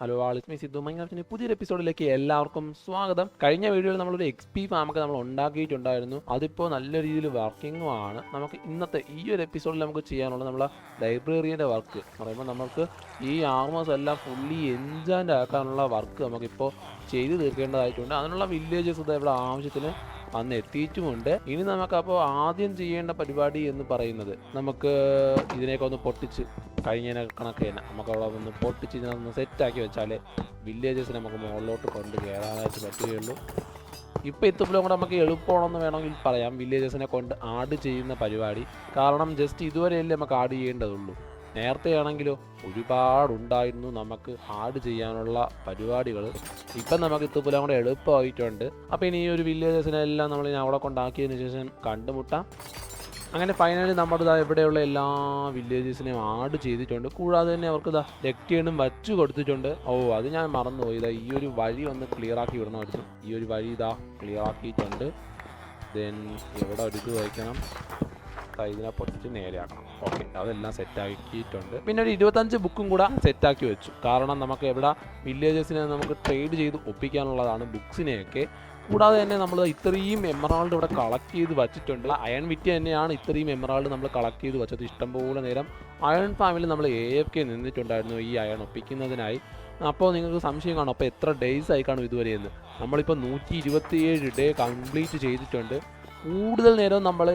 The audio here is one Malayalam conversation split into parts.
ഹലോ ആളിസ്മി സിദ്ധു മൈൻക്രാഫ്റ്റിന്റെ പുതിയൊരു എപ്പിസോഡിലേക്ക് എല്ലാവർക്കും സ്വാഗതം. കഴിഞ്ഞ വീഡിയോയിൽ നമ്മളൊരു എക്സ് പി ഫാമൊക്കെ നമ്മൾ ഉണ്ടാക്കിയിട്ടുണ്ടായിരുന്നു. അതിപ്പോൾ നല്ല രീതിയിൽ വർക്കിംഗും ആണ്. നമുക്ക് ഇന്നത്തെ ഈ ഒരു എപ്പിസോഡിൽ നമുക്ക് ചെയ്യാനുള്ള നമ്മളെ ലൈബ്രറിയുടെ വർക്ക് പറയുമ്പോൾ നമുക്ക് ഈ ആർമേഴ്സ് എല്ലാം ഫുള്ളി എൻജാൻഡ് ആക്കാനുള്ള വർക്ക് നമുക്കിപ്പോൾ ചെയ്തു തീർക്കേണ്ടതായിട്ടുണ്ട്. അതിനുള്ള വില്ലേജസ് ഇവിടെ ആവശ്യത്തിന് വന്ന് എത്തിയിട്ടുമുണ്ട്. ഇനി നമുക്കപ്പോൾ ആദ്യം ചെയ്യേണ്ട പരിപാടി എന്ന് പറയുന്നത് നമുക്ക് ഇതിനെയൊക്കെ ഒന്ന് പൊട്ടിച്ച് കഴിഞ്ഞതിനെ കണക്ക് തന്നെ. നമുക്ക് അവിടെ ഒന്ന് പൊട്ടിച്ച് ഇതിനൊന്ന് സെറ്റാക്കി വെച്ചാൽ വില്ലേജസ് നമുക്ക് മുകളിലോട്ട് കൊണ്ട് കയറാനായിട്ട് പറ്റുകയുള്ളൂ. ഇപ്പോൾ എത്തുമ്പോഴും കൂടെ നമുക്ക് എളുപ്പമാണെന്ന് വേണമെങ്കിൽ പറയാം. വില്ലേജസിനെ കൊണ്ട് ആഡ് ചെയ്യുന്ന പരിപാടി. കാരണം ജസ്റ്റ് ഇതുവരെയല്ലേ നമുക്ക് ആഡ് ചെയ്യേണ്ടതുള്ളൂ. നേരത്തെ ആണെങ്കിലോ ഒരുപാടുണ്ടായിരുന്നു നമുക്ക് ആഡ് ചെയ്യാനുള്ള പരിപാടികൾ. ഇപ്പം നമുക്ക് ഇത്തുപോലെ കൂടെ എളുപ്പമായിട്ടുണ്ട്. അപ്പോൾ ഇനി ഈ ഒരു വില്ലേജസിനെല്ലാം നമ്മൾ ഇനി അവിടെ കൊണ്ടാക്കിയതിന് ശേഷം കണ്ടുമുട്ടാം. അങ്ങനെ ഫൈനലി നമ്മുടെ ഇതാ ഇവിടെയുള്ള എല്ലാ വില്ലേജസിനെയും ആഡ് ചെയ്തിട്ടുണ്ട്. കൂടാതെ തന്നെ അവർക്ക് ഇതാ ലെക്റ്റേണും വച്ചു കൊടുത്തിട്ടുണ്ട്. ഓ അത് ഞാൻ മറന്നുപോയി. ഇതാ ഈ ഒരു വഴി ഒന്ന് ക്ലിയർ ആക്കി വിടണമായിരുന്നു ഈ ഒരു വഴി ഇതാ ക്ലിയർ ആക്കിയിട്ടുണ്ട്. ദെൻ ഇവിടെ ഒരു വയ്ക്കണം. ഇതിനെ പൊട്ടിച്ച് നേരെയാക്കണം. ഓക്കെ അതെല്ലാം സെറ്റാക്കിയിട്ടുണ്ട്. പിന്നെ ഒരു ഇരുപത്തഞ്ച് ബുക്കും കൂടെ സെറ്റാക്കി വെച്ചു. കാരണം നമുക്ക് എവിടെ വില്ലേജസിനെ നമുക്ക് ട്രേഡ് ചെയ്ത് ഒപ്പിക്കാനുള്ളതാണ് ബുക്സിനെയൊക്കെ കൂടാതെ തന്നെ നമ്മൾ ഇത്രയും എമറാൾഡ് ഇവിടെ കളക്ട് ചെയ്ത് വച്ചിട്ടുണ്ട്. അയൺ വിറ്റ് തന്നെയാണ് ഇത്രയും എമറാൾഡ് നമ്മൾ കളക്ട് ചെയ്ത് വെച്ചത്. ഇഷ്ടംപോലെ നേരം അയൺ ഫാമിൽ നമ്മൾ എ എഫ് കെ നിന്നിട്ടുണ്ടായിരുന്നു ഈ അയൺ ഒപ്പിക്കുന്നതിനായി. അപ്പോൾ നിങ്ങൾക്ക് സംശയം കാണും അപ്പോൾ എത്ര ഡേയ്സ് ആയി കാണും ഇതുവരെ എന്ന്. നമ്മളിപ്പോൾ നൂറ്റി ഇരുപത്തിയേഴ് ഡേ കംപ്ലീറ്റ് ചെയ്തിട്ടുണ്ട്. കൂടുതൽ നേരം നമ്മൾ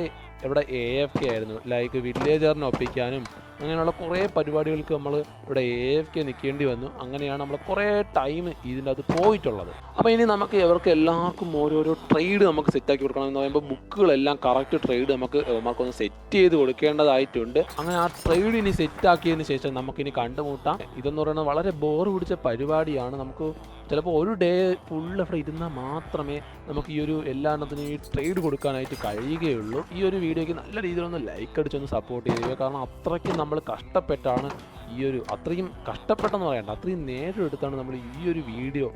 ഇവിടെ എ എഫ് കെ ആയിരുന്നു. ലൈക്ക് വില്ലേജറിനെ ഒപ്പിക്കാനും അങ്ങനെയുള്ള കുറേ പരിപാടികൾക്ക് നമ്മൾ ഇവിടെ എ എഫ് കെ നിൽക്കേണ്ടി വന്നു. അങ്ങനെയാണ് നമ്മൾ കുറേ ടൈം ഇതിന്റെ അത് പോയിട്ടുള്ളത്. അപ്പോൾ ഇനി നമുക്ക് ഇവർക്ക് എല്ലാവർക്കും ഓരോരോ ട്രേഡ് നമുക്ക് സെറ്റാക്കി കൊടുക്കണം എന്ന് പറയുമ്പോൾ ബുക്കുകളെല്ലാം കറക്റ്റ് ട്രേഡ് നമുക്ക് നമുക്കൊന്ന് സെറ്റ് ചെയ്ത് കൊടുക്കേണ്ടതായിട്ടുണ്ട്. അങ്ങനെ ആ ട്രേഡ് ഇനി സെറ്റാക്കിയതിന് ശേഷം നമുക്കിനി കണ്ടുമുട്ടാം. ഇതെന്ന് പറയുന്നത് വളരെ ബോർ പിടിച്ച പരിപാടിയാണ്. നമുക്ക് ചിലപ്പോൾ ഒരു ഡേ ഫുൾ ഇവിടെ ഇരുന്നാൽ മാത്രമേ നമുക്ക് ഈ ഒരു എല്ലാത്തിനും ഈ ട്രേഡ് കൊടുക്കാനായിട്ട് കഴിയുകയുള്ളൂ. ഈ ഒരു വീഡിയോയ്ക്ക് നല്ല രീതിയിലൊന്ന് ലൈക്ക് അടിച്ചൊന്ന് സപ്പോർട്ട് ചെയ്യുക കാരണം അത്രയ്ക്ക് നമ്മൾ കഷ്ടപ്പെട്ടാണ് ഈ ഒരു അത്രയും കഷ്ടപ്പെട്ടെന്ന് പറയണ്ട അത്രയും നേരം എടുത്താണ് നമ്മൾ ഈ ഒരു വീഡിയോ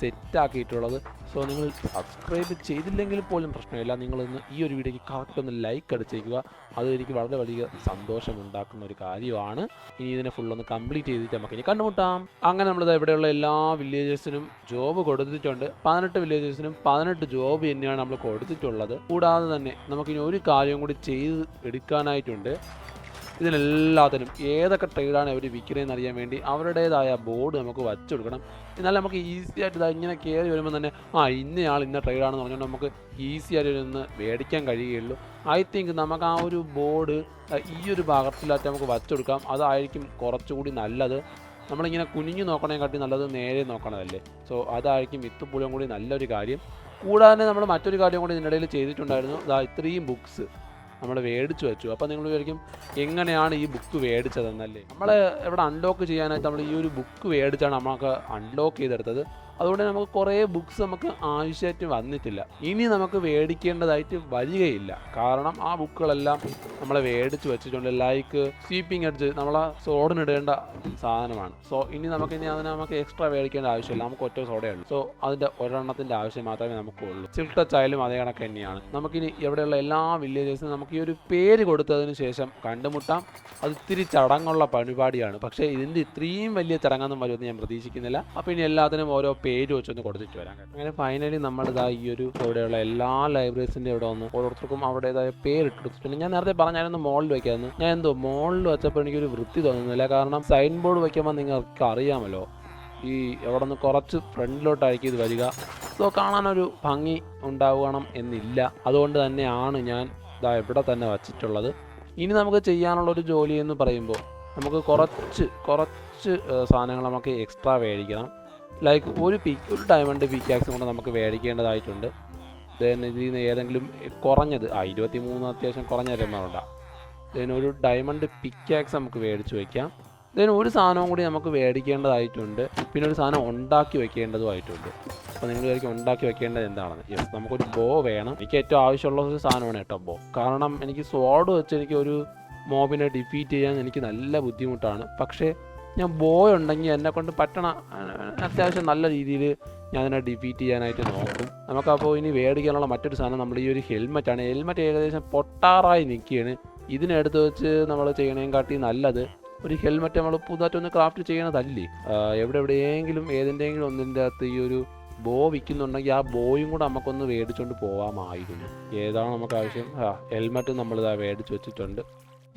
സെറ്റാക്കിയിട്ടുള്ളത് സോ നിങ്ങൾ സബ്സ്ക്രൈബ് ചെയ്തില്ലെങ്കിൽ പോലും പ്രശ്നമില്ല. നിങ്ങളൊന്ന് ഈ ഒരു വീഡിയോക്ക് കറക്റ്റ് ഒന്ന് ലൈക്ക് അടിച്ചേക്കുക. അത് എനിക്ക് വളരെ വലിയ സന്തോഷം ഉണ്ടാക്കുന്ന ഒരു കാര്യമാണ്. ഇനി ഇതിനെ ഫുള്ളൊന്ന് കംപ്ലീറ്റ് ചെയ്തിട്ട് നമുക്ക് ഇനി കണ്ടുമുട്ടാം. അങ്ങനെ നമ്മളിത് ഇവിടെയുള്ള എല്ലാ വില്ലേജേഴ്സിനും ജോബ് കൊടുത്തിട്ടുണ്ട്. പതിനെട്ട് വില്ലേജേഴ്സിനും പതിനെട്ട് ജോബ് തന്നെയാണ് നമ്മൾ കൊടുത്തിട്ടുള്ളത്. കൂടാതെ തന്നെ നമുക്കിനി ഒരു കാര്യം കൂടി ചെയ്ത് എടുക്കാനായിട്ടുണ്ട്. ഇതിനെല്ലാത്തിനും ഏതൊക്കെ ട്രേഡാണ് അവർ വിൽക്കുന്നതെന്ന് അറിയാൻ വേണ്ടി അവരുടേതായ ബോർഡ് നമുക്ക് വച്ചു കൊടുക്കണം. എന്നാലും നമുക്ക് ഈസി ആയിട്ട് ഇങ്ങനെ കയറി വരുമ്പോൾ തന്നെ ആ ഇന്നയാൾ ഇന്ന ട്രേഡാണെന്ന് പറഞ്ഞുകൊണ്ട് നമുക്ക് ഈസി ആയിട്ട് നിന്ന് മേടിക്കാൻ കഴിയുകയുള്ളൂ. ഐ തിങ്ക് നമുക്ക് ആ ഒരു ബോർഡ് ഈ ഒരു ഭാഗത്തിലായിട്ട് നമുക്ക് വച്ചു കൊടുക്കാം. അതായിരിക്കും കുറച്ചുകൂടി നല്ലത്. നമ്മളിങ്ങനെ കുനിഞ്ഞു നോക്കണേക്കാട്ടി നല്ലത് നേരെ നോക്കണതല്ലേ. സോ അതായിരിക്കും ഇത്തുപൂലം കൂടി നല്ലൊരു കാര്യം. കൂടാതെ നമ്മൾ മറ്റൊരു കാര്യം കൂടി ഇതിനിടയിൽ ചെയ്തിട്ടുണ്ടായിരുന്നു. ഇതാ ഇത്രയും ബുക്സ് നമ്മൾ മേടിച്ചു വെച്ചു. അപ്പോൾ നിങ്ങൾ വിചാരിക്കും എങ്ങനെയാണ് ഈ ബുക്ക് മേടിച്ചതെന്നല്ലേ? നമ്മൾ ഇവിടെ അൺലോക്ക് ചെയ്യാനായിട്ട് നമ്മൾ ഈ ഒരു ബുക്ക് മേടിച്ചാണ് നമുക്ക് അൺലോക്ക് ചെയ്തെടുത്തത്. അതുകൊണ്ട് നമുക്ക് കുറേ ബുക്ക്സ് നമുക്ക് ആവശ്യമായിട്ട് വന്നിട്ടില്ല. ഇനി നമുക്ക് മേടിക്കേണ്ടതായിട്ട് വരികയില്ല. കാരണം ആ ബുക്കുകളെല്ലാം നമ്മൾ മേടിച്ച് വെച്ചിട്ടുണ്ട്. ലൈക്ക് സ്വീപ്പിംഗ് അടിച്ച് നമ്മളെ സോഡിനിടേണ്ട സാധനമാണ്. സോ ഇനി നമുക്ക് ഇനി അതിന് നമുക്ക് എക്സ്ട്രാ മേടിക്കേണ്ട ആവശ്യമില്ല. നമുക്ക് ഒറ്റ സോഡേ ഉള്ളൂ. സോ അതിന്റെ ഒരെണ്ണത്തിന്റെ ആവശ്യം മാത്രമേ നമുക്കുള്ളൂ ടച്ച് അതേ കണക്ക് തന്നെയാണ്. നമുക്കിനി ഇവിടെയുള്ള എല്ലാ വില്ലേജസിനും നമുക്ക് ഈ ഒരു പേര് കൊടുത്തതിന് ശേഷം കണ്ടുമുട്ടാം. അത് ഇത്തിരി ചടങ്ങുള്ള പരിപാടിയാണ്. പക്ഷേ ഇതിന്റെ ഇത്രയും വലിയ ചടങ്ങൊന്നും വരുമെന്ന് ഞാൻ പ്രതീക്ഷിക്കുന്നില്ല. അപ്പോൾ ഇനി എല്ലാത്തിനും ഓരോ പേര് വെച്ചൊന്ന് കൊടുത്തിട്ട് വരാം അങ്ങനെ ഫൈനലി നമ്മളിതാ ഈ ഒരു ഇവിടെയുള്ള എല്ലാ ലൈബ്രറീസിന്റെ ഇവിടെ വന്ന് ഓരോരുത്തർക്കും അവരുടേതായ പേര് ഇട്ടെടുത്തിട്ടുണ്ട് ഞാൻ നേരത്തെ പറഞ്ഞായിരുന്നു മോളിൽ വെക്കാമെന്ന് ഞാൻ എന്തോ മോളിൽ വെച്ചപ്പോൾ എനിക്കൊരു വൃത്തി തോന്നുന്നില്ല. കാരണം സൈൻ ബോർഡ് വയ്ക്കുമ്പോൾ നിങ്ങൾക്ക് അറിയാമല്ലോ. ഈ അവിടെ നിന്ന് കുറച്ച് ഫ്രണ്ടിലോട്ടായിരിക്കും ഇത് വരിക. സോ കാണാനൊരു ഭംഗി ഉണ്ടാവണം എന്നില്ല. അതുകൊണ്ട് തന്നെയാണ് ഞാൻ ഇതാ ഇവിടെ തന്നെ വച്ചിട്ടുള്ളത്. ഇനി നമുക്ക് ചെയ്യാനുള്ള ഒരു ജോലി എന്ന് പറയുമ്പോൾ നമുക്ക് കുറച്ച് കുറച്ച് സാധനങ്ങൾ നമുക്ക് എക്സ്ട്രാ മേടിക്കണം ലൈക്ക് ഒരു പി ഒരു ഡയമണ്ട് പിക്കാക്സ് കൊണ്ട് നമുക്ക് മേടിക്കേണ്ടതായിട്ടുണ്ട്. ദെൻ ഇതിൽ നിന്ന് ഏതെങ്കിലും കുറഞ്ഞത് ആ ഇരുപത്തി മൂന്ന് അത്യാവശ്യം കുറഞ്ഞ രമൗണ്ടാണ് ദെൻ ഒരു ഡയമണ്ട് പിക്കാക്സ് നമുക്ക് മേടിച്ച് വയ്ക്കാം ദെൻ ഒരു സാധനവും കൂടി നമുക്ക് മേടിക്കേണ്ടതായിട്ടുണ്ട്. പിന്നെ ഒരു സാധനം ഉണ്ടാക്കി വെക്കേണ്ടതുമായിട്ടുണ്ട് അപ്പോൾ നിങ്ങൾ വിചാരിക്കും ഉണ്ടാക്കി വെക്കേണ്ടത് എന്താണെന്ന്. യെസ് നമുക്കൊരു ബോ വേണം. എനിക്ക് ഏറ്റവും ആവശ്യമുള്ള ഒരു സാധനമാണ് കേട്ടോ ബോ. കാരണം എനിക്ക് സ്വാഡ് വെച്ച് എനിക്ക് ഒരു മോബിനെ ഡിഫീറ്റ് ചെയ്യാൻ എനിക്ക് നല്ല ബുദ്ധിമുട്ടാണ്. പക്ഷേ ഞാൻ ബോയ് ഉണ്ടെങ്കിൽ എന്നെ കൊണ്ട് പറ്റണ അത്യാവശ്യം നല്ല രീതിയിൽ ഞാൻ അതിനെ ഡിഫീറ്റ് ചെയ്യാനായിട്ട് നോക്കും. നമുക്കപ്പോൾ ഇനി മേടിക്കാനുള്ള മറ്റൊരു സാധനം നമ്മൾ ഈ ഒരു ഹെൽമെറ്റാണ് ഹെൽമെറ്റ് ഏകദേശം പൊട്ടാറായി നിൽക്കുകയാണ്. ഇതിനെടുത്ത് വെച്ച് നമ്മൾ ചെയ്യണേം കാട്ടി നല്ലത്. ഒരു ഹെൽമെറ്റ് നമ്മൾ പുതുതായിട്ടൊന്ന് ക്രാഫ്റ്റ് ചെയ്യണതല്ലേ? എവിടെ എവിടെയെങ്കിലും ഏതിന്റെയെങ്കിലും ഒന്നിന്റെ അകത്ത് ഈ ഒരു ബോ വിൽക്കുന്നുണ്ടെങ്കിൽ ആ ബോയും കൂടെ നമുക്കൊന്ന് മേടിച്ചുകൊണ്ട് പോവാമായിരുന്നു. ഏതാണ് നമുക്ക് ആവശ്യം? ആ ഹെൽമെറ്റ് നമ്മളിതാ മേടിച്ച് വെച്ചിട്ടുണ്ട്.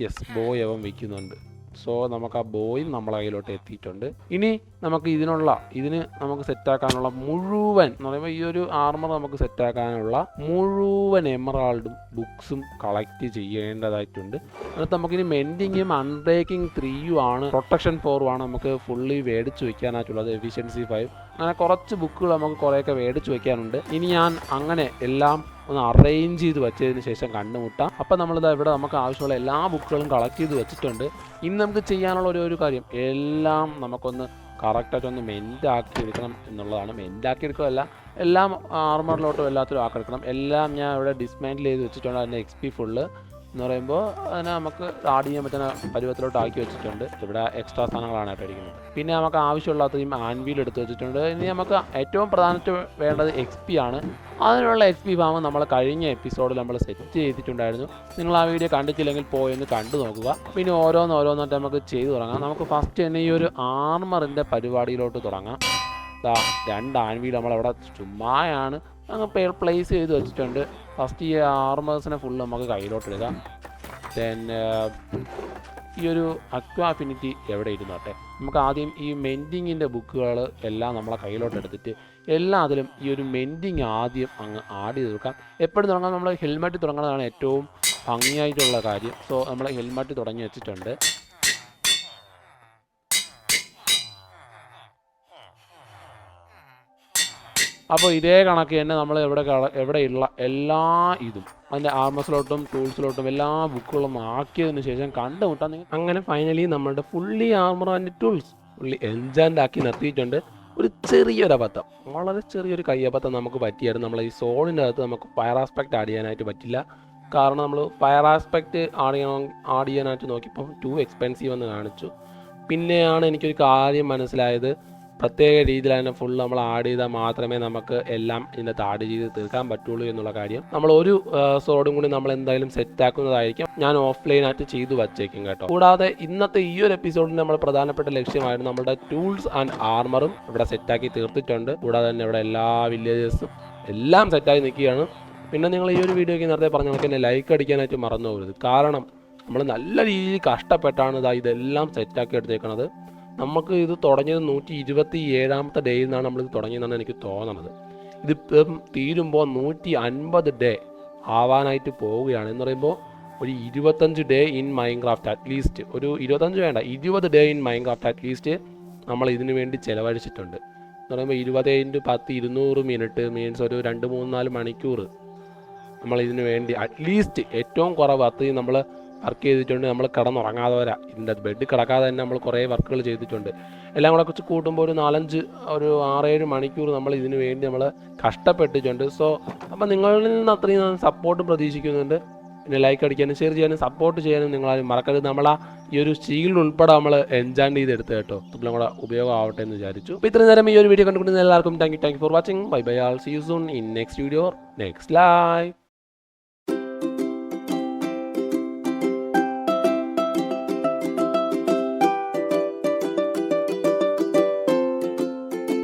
യെസ് ബോയ് അവൻ വിൽക്കുന്നുണ്ട്. സോ നമുക്ക് ആ ബോയും നമ്മളെ കയ്യിലോട്ട് എത്തിയിട്ടുണ്ട്. ഇനി നമുക്ക് ഇതിനുള്ള ഇതിന് നമുക്ക് സെറ്റാക്കാനുള്ള മുഴുവൻ എന്ന് പറയുമ്പോൾ ഈ ഒരു ആർമർ നമുക്ക് സെറ്റാക്കാനുള്ള മുഴുവൻ എമറാൾഡും ബുക്സും കളക്ട് ചെയ്യേണ്ടതായിട്ടുണ്ട്. എന്നിട്ട് നമുക്കിനി മെൻഡിങ്ങും അൺബ്രേക്കിംഗ് ത്രീയും ആണ് പ്രൊട്ടക്ഷൻ ഫോറും ആണ് നമുക്ക് ഫുള്ളി മേടിച്ച് വെക്കാനായിട്ടുള്ളത് എഫിഷ്യൻസി ഫൈവ് അങ്ങനെ കുറച്ച് ബുക്കുകൾ നമുക്ക് കുറേയൊക്കെ മേടിച്ച് വെക്കാനുണ്ട്. ഇനി ഞാൻ അങ്ങനെ എല്ലാം ഒന്ന് അറേഞ്ച് ചെയ്ത് വെച്ചതിന് ശേഷം കണ്ടുമുട്ടാം അപ്പം നമ്മളിത് ഇവിടെ നമുക്ക് ആവശ്യമുള്ള എല്ലാ ബുക്കുകളും കളക്ട് ചെയ്ത് വെച്ചിട്ടുണ്ട്. ഇനി നമുക്ക് ചെയ്യാനുള്ള ഒരു ഒരു കാര്യം. എല്ലാം നമുക്കൊന്ന് കറക്റ്റായിട്ട് ഒന്ന് മെന്റാക്കി എടുക്കണം എന്നുള്ളതാണ്. മെന്റാക്കി എടുക്കുകയല്ല എല്ലാം ആർമറിലോട്ടും എല്ലാത്തിലും ആക്കിയെടുക്കണം എല്ലാം ഞാൻ ഇവിടെ ഡിസ്മാൻഡിൽ ചെയ്ത് വെച്ചിട്ടുണ്ട്. അതിന്റെ എക്സ് പി ഫുള്ള് എന്ന് പറയുമ്പോൾ അതിനെ നമുക്ക് ആഡ് ചെയ്യാൻ പറ്റുന്ന പരുവത്തിലോട്ട് ആക്കി വെച്ചിട്ടുണ്ട്. ഇവിടെ എക്സ്ട്രാ സാധനങ്ങളാണ് കേട്ടോ പിന്നെ നമുക്ക് ആവശ്യമുള്ളത്രയും ആൻവീൽ എടുത്ത് വെച്ചിട്ടുണ്ട്. ഇനി നമുക്ക് ഏറ്റവും പ്രധാനമായിട്ട് വേണ്ടത് എക്സ് പി ആണ്. അതിനുള്ള എക്സ് പി ഫാം നമ്മൾ കഴിഞ്ഞ എപ്പിസോഡിൽ നമ്മൾ സെറ്റ് ചെയ്തിട്ടുണ്ടായിരുന്നു. നിങ്ങൾ ആ വീഡിയോ കണ്ടിട്ടില്ലെങ്കിൽ പോയി ഒന്ന് കണ്ടു നോക്കുക. പിന്നെ ഓരോന്നോരോന്നായിട്ട് നമുക്ക് ചെയ്തു തുടങ്ങാം. നമുക്ക് ഫസ്റ്റ് തന്നെ ഈ ഒരു ആർമറിന്റെ പരിപാടിയിലോട്ട് തുടങ്ങാം. ദാ രണ്ട് ആൻവീൽ നമ്മളവിടെ ചുമ്മായാണ് അങ്ങ് പ്ലേസ് ചെയ്ത് വെച്ചിട്ടുണ്ട്. ഫസ്റ്റ് ഈ ആർമേഴ്സിനെ ഫുള്ള് നമുക്ക് കയ്യിലോട്ട് എടുക്കാം. ദെൻ ഈ ഒരു അക്വാഫിനിറ്റി എവിടെ ഇരുന്നോട്ടെ? നമുക്ക് ആദ്യം ഈ മെൻഡിങ്ങിന്റെ ബുക്കുകൾ എല്ലാം നമ്മളെ കയ്യിലോട്ട് എടുത്തിട്ട് എല്ലാത്തിലും ഈ ഒരു മെൻഡിങ് ആദ്യം അങ്ങ് ആഡ് ചെയ്ത് കൊടുക്കാം എപ്പോഴും തുടങ്ങാൻ നമ്മൾ ഹെൽമെറ്റ് തുടങ്ങുന്നതാണ് ഏറ്റവും ഭംഗിയായിട്ടുള്ള കാര്യം. സോ നമ്മൾ ഹെൽമെറ്റ് തുടങ്ങി വെച്ചിട്ടുണ്ട്. അപ്പോൾ ഇതേ കണക്ക് തന്നെ നമ്മൾ എവിടെ എവിടെയുള്ള എല്ലാ ഇതും അതിന്റെ ആർമസിലോട്ടും ടൂൾസിലോട്ടും എല്ലാ ബുക്കുകളും ആക്കിയതിന് ശേഷം കണ്ടുമുട്ടാൻ നിങ്ങൾ അങ്ങനെ ഫൈനലി നമ്മളുടെ fully armour and tools fully enchanted ആക്കി നിർത്തിയിട്ടുണ്ട്. ഒരു ചെറിയൊരു അബദ്ധം വളരെ ചെറിയൊരു കയ്യബദ്ധം നമുക്ക് പറ്റിയായിരുന്നു. നമ്മൾ ഈ സോണിന്റെ അകത്ത് നമുക്ക് ഫയർ ആസ്പെക്ട് ആഡ് ചെയ്യാനായിട്ട് പറ്റില്ല. കാരണം നമ്മൾ ഫയർ ആസ്പെക്ട് ആഡ് ചെയ്യണം ആഡ് ചെയ്യാനായിട്ട് നോക്കിയപ്പോൾ ടു എക്സ്പെൻസീവ് എന്ന് കാണിച്ചു. പിന്നെയാണ് എനിക്കൊരു കാര്യം മനസ്സിലായത്. പ്രത്യേക രീതിയിൽ അതിനെ ഫുൾ നമ്മൾ ആഡ് ചെയ്താൽ മാത്രമേ നമുക്ക് എല്ലാം ഇതിനകത്ത് ആഡ് ചെയ്ത് തീർക്കാൻ പറ്റുള്ളൂ എന്നുള്ള കാര്യം. നമ്മൾ ഒരു സോഡും കൂടി നമ്മൾ എന്തായാലും സെറ്റ് ആക്കുന്നതായിരിക്കും. ഞാൻ ഓഫ്ലൈൻ ആയിട്ട് ചെയ്തു വച്ചേക്കും കേട്ടോ. കൂടാതെ ഇന്നത്തെ ഈ ഒരു എപ്പിസോഡിൽ നമ്മൾ പ്രധാനപ്പെട്ട ലക്ഷ്യമായിരുന്നു നമ്മുടെ ടൂൾസ് ആൻഡ് ആർമറും ഇവിടെ സെറ്റാക്കി തീർത്തിട്ടുണ്ട്. കൂടാതെ തന്നെ ഇവിടെ എല്ലാ വില്ലേജേഴ്സും എല്ലാം സെറ്റായി നിൽക്കുകയാണ്. പിന്നെ നിങ്ങൾ ഈ ഒരു വീഡിയോയ്ക്ക് നേരത്തെ പറഞ്ഞ കണക്ക് തന്നെ ലൈക്ക് അടിക്കാനായിട്ട് മറന്നു പോകരുത്. കാരണം നമ്മൾ നല്ല രീതിയിൽ കഷ്ടപ്പെട്ടാണ് ഇതാ ഇതെല്ലാം സെറ്റാക്കി എടുത്തേക്കണത്. നമുക്ക് ഇത് തുടങ്ങിയത് നൂറ്റി ഇരുപത്തി ഏഴാമത്തെ ഡേയിൽ നിന്നാണ് നമ്മളിത് തുടങ്ങിയതെന്നാണ് എനിക്ക് തോന്നണത്. ഇതിപ്പം തീരുമ്പോൾ നൂറ്റി അൻപത് ഡേ ആവാനായിട്ട് പോവുകയാണ്. എന്ന് പറയുമ്പോൾ ഒരു ഇരുപത്തഞ്ച് ഡേ ഇൻ മൈൻക്രാഫ്റ്റ് അറ്റ്ലീസ്റ്റ് ഒരു ഇരുപത്തഞ്ച് വേണ്ട ഇരുപത് ഡേ ഇൻ മൈൻക്രാഫ്റ്റ് അറ്റ്ലീസ്റ്റ് നമ്മൾ ഇതിനു വേണ്ടി ചിലവഴിച്ചിട്ടുണ്ട്. എന്ന് പറയുമ്പോൾ ഇരുപത് ഇന്റു പത്ത് ഇരുന്നൂറ് മിനിറ്റ് മീൻസ് ഒരു രണ്ട് മൂന്ന് നാല് മണിക്കൂർ നമ്മൾ ഇതിനു വേണ്ടി അറ്റ്ലീസ്റ്റ് ഏറ്റവും കുറവ് അത്രയും നമ്മൾ വർക്ക് ചെയ്തിട്ടുണ്ട്. നമ്മൾ കിടന്നുറങ്ങാതെ വരാം. ഇതിന്റെ ബെഡ് കിടക്കാതെ തന്നെ നമ്മൾ കുറേ വർക്കുകൾ ചെയ്തിട്ടുണ്ട്. എല്ലാം കൂടെ കുറച്ച് കൂട്ടുമ്പോൾ ഒരു നാലഞ്ച് ഒരു ആറേഴ് മണിക്കൂർ നമ്മൾ ഇതിന് വേണ്ടി നമ്മൾ കഷ്ടപ്പെട്ടിട്ടുണ്ട്. സോ അപ്പോൾ നിങ്ങളിൽ നിന്ന് അത്രയും സപ്പോർട്ട് പ്രതീക്ഷിക്കുന്നുണ്ട്. പിന്നെ ലൈക്ക് അടിക്കാനും ഷെയർ ചെയ്യാനും സപ്പോർട്ട് ചെയ്യാനും നിങ്ങളാരും മറക്കരുത്. നമ്മൾ ആ ഈ ഒരു ഷീൽഡ് ഉൾപ്പെടെ നമ്മൾ എൻജാൻഡ് ചെയ്തെടുത്ത് കേട്ടോ. ഇപ്പം കൂടെ ഉപയോഗമാവട്ടെ എന്ന് വിചാരിച്ചു. അപ്പോൾ ഇത്രയും നേരം ഈ ഒരു വീഡിയോ കണ്ടുകൊണ്ടിരുന്ന എല്ലാവർക്കും thank you thank you for watching bye bye all see you soon in next video next live